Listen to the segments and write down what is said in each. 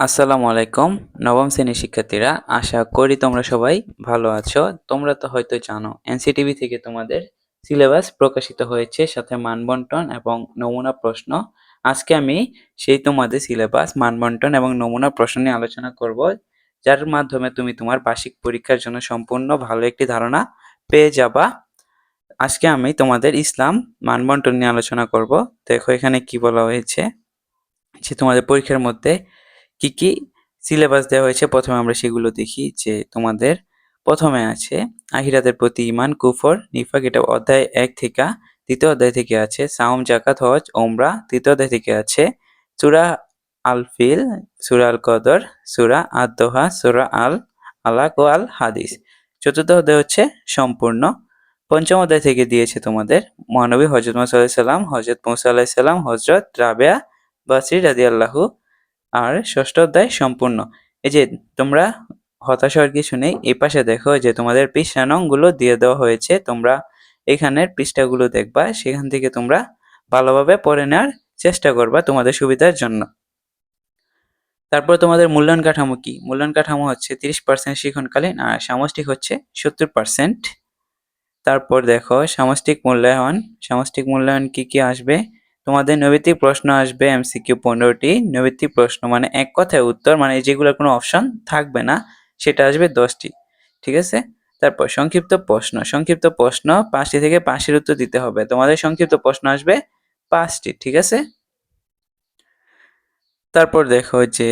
আসসালামু আলাইকুম, নবম শ্রেণির শিক্ষার্থীরা, আশা করি তোমরা সবাই ভালো আছো। তোমরা তো হয়তো জানো, এনসিটিভি থেকে তোমাদের সিলেবাস প্রকাশিত হয়েছে, সাথে মানবন্টন এবং নমুনা প্রশ্ন। আজকে আমি সেই তোমাদের সিলেবাস, মানবন্টন এবং নমুনা প্রশ্ন নিয়ে আলোচনা করব, যার মাধ্যমে তুমি তোমার বার্ষিক পরীক্ষার জন্য সম্পূর্ণ ভালো একটি ধারণা পেয়ে যাবা। আজকে আমি তোমাদের ইসলাম মানবন্টন নিয়ে আলোচনা করব। দেখো এখানে কি বলা হয়েছে যে তোমাদের পরীক্ষার মধ্যে কি কি সিলেবাস দেওয়া হয়েছে? প্রথমে আমরা সেগুলো দেখি যে তোমাদের প্রথমে আছে আহিরাতের প্রতি ইমান কুফর, নিফাক, এটা অধ্যায় এক থেকে, দ্বিতীয় অধ্যায় থেকে আছে সাউম জাকাত হজ ওমরা তৃতীয় অধ্যায় থেকে আছে, সুরা আল ফিল সুরা আল কদর সুরা আদ দোহা সুরা আল আলাক ও আল হাদিস চতুর্থ অধ্যায় হচ্ছে সম্পূর্ণ। পঞ্চম অধ্যায় থেকে দিয়েছে তোমাদের মহানবী হজরত মোসাল্লাহ সাল্লাম হজরত মৌসা আল্লাহ সাল্লাম হজরত রাবেয়া বাসরি রাদি আল্লাহু আর ষষ্ঠ অধ্যায় সম্পূর্ণ। এই যে তোমরা হতাশ কিছু নেই, এই পাশে দেখো যে তোমাদের পৃষ্ঠানংগুলো দিয়ে দেওয়া হয়েছে। তোমরা এখানের পৃষ্ঠাগুলো দেখবা, সেখান থেকে তোমরা ভালোভাবে পড়ে নেওয়ার চেষ্টা করবা তোমাদের সুবিধার জন্য। তারপর তোমাদের মূল্যায়ন কাঠামো কি? মূল্যায়ন কাঠামো হচ্ছে তিরিশ পার্সেন্ট শিক্ষণকালীন আর সামষ্টিক হচ্ছে সত্তর পার্সেন্ট। তারপর দেখো সামষ্টিক মূল্যায়ন। সামষ্টিক মূল্যায়ন কি কি আসবে? তোমাদের নৈবিত্তিক প্রশ্ন আসবে এমসিকিউ পনেরোটি। নৈবিত্তিক প্রশ্ন মানে এক কথায় উত্তর মানে যেগুলোর কোনো অপশন থাকবে না, সেটা আসবে দশটি। ঠিক আছে? তারপর সংক্ষিপ্ত প্রশ্ন। সংক্ষিপ্ত প্রশ্ন, পাঁচটি থেকে পাঁচটির উত্তর দিতে হবে। তোমাদের সংক্ষিপ্ত প্রশ্ন আসবে পাঁচটি, ঠিক আছে? তারপর দেখো যে,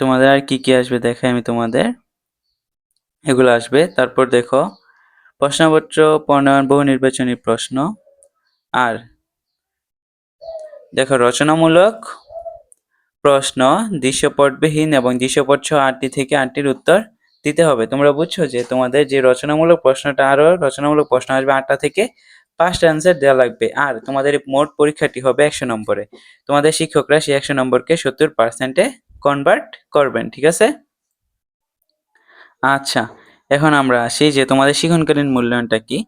তোমাদের আর কি কি আসবে দেখাই আমি তোমাদের। এগুলো আসবে। তারপর দেখো, প্রশ্নপত্র, প্রণয়ন, বহু নির্বাচনী প্রশ্ন। আর দেখো, রচনামূলক প্রশ্ন, দৃশ্যপটবিহীন এবং দৃশ্যপট আটটি থেকে আটটির উত্তর দিতে হবে। তোমরা বুঝছ যে তোমাদের যে রচনামূলক প্রশ্নটা আরও রচনামূলক প্রশ্ন আসবে আটটা থেকে পাঁচটা অ্যান্সার দেওয়া লাগবে। আর তোমাদের মোট পরীক্ষাটি হবে একশো নম্বরে। তোমাদের শিক্ষকরা সেই একশো নম্বরকে সত্তর পার্সেন্টে কনভার্ট করবেন, ঠিক আছে? আচ্ছা এখন আমরা আসি যে তোমাদের শিক্ষণকালীন মূল্যায়নটা কি?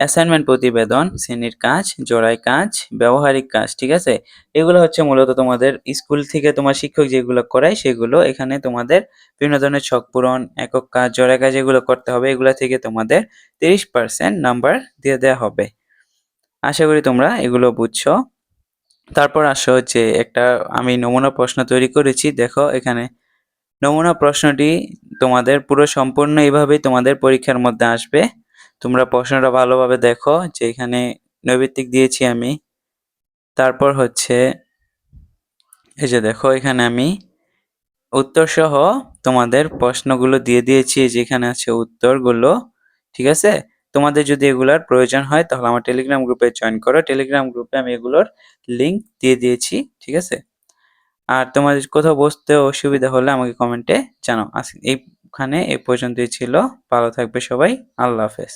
অ্যাসাইনমেন্ট প্রতিবেদন, শ্রেণির কাজ জোড়াই কাজ, ব্যবহারিক কাজ, ঠিক আছে? এগুলো হচ্ছে মূলত তোমাদের স্কুল থেকে তোমার শিক্ষক যেগুলো করায় সেগুলো এখানে তোমাদের বিভিন্ন ধরনের ছক পূরণ, একক কাজ জোড়াই কাজ এগুলো করতে হবে। এগুলো থেকে তোমাদের তিরিশ পার্সেন্ট নাম্বার দিয়ে দেওয়া হবে। আশা করি তোমরা এগুলো বুঝছ। তারপর আসো যে একটা আমি নমুনা প্রশ্ন তৈরি করেছি। দেখো এখানে নমুনা প্রশ্নটি তোমাদের পুরো সম্পূর্ণ এইভাবেই তোমাদের পরীক্ষার মধ্যে আসবে। তোমরা প্রশ্নটা ভালোভাবে দেখো, যে এখানে নৈবিত্তিক দিয়েছি আমি। তারপর হচ্ছে, এই যে দেখো, এখানে আমি উত্তর সহ তোমাদের প্রশ্নগুলো দিয়ে দিয়েছি যেখানে আছে উত্তরগুলো, ঠিক আছে? তোমাদের যদি এগুলার প্রয়োজন হয়, তাহলে আমার টেলিগ্রাম গ্রুপে জয়েন করো। টেলিগ্রাম গ্রুপে আমি এগুলোর লিংক দিয়ে দিয়েছি, ঠিক আছে? আর তোমাদের কোথাও বসতে অসুবিধা হলে আমাকে কমেন্টে জানাও। আজকে এইখানে এ পর্যন্তই ছিল। ভালো থাকবে সবাই। আল্লাহ হাফেজ।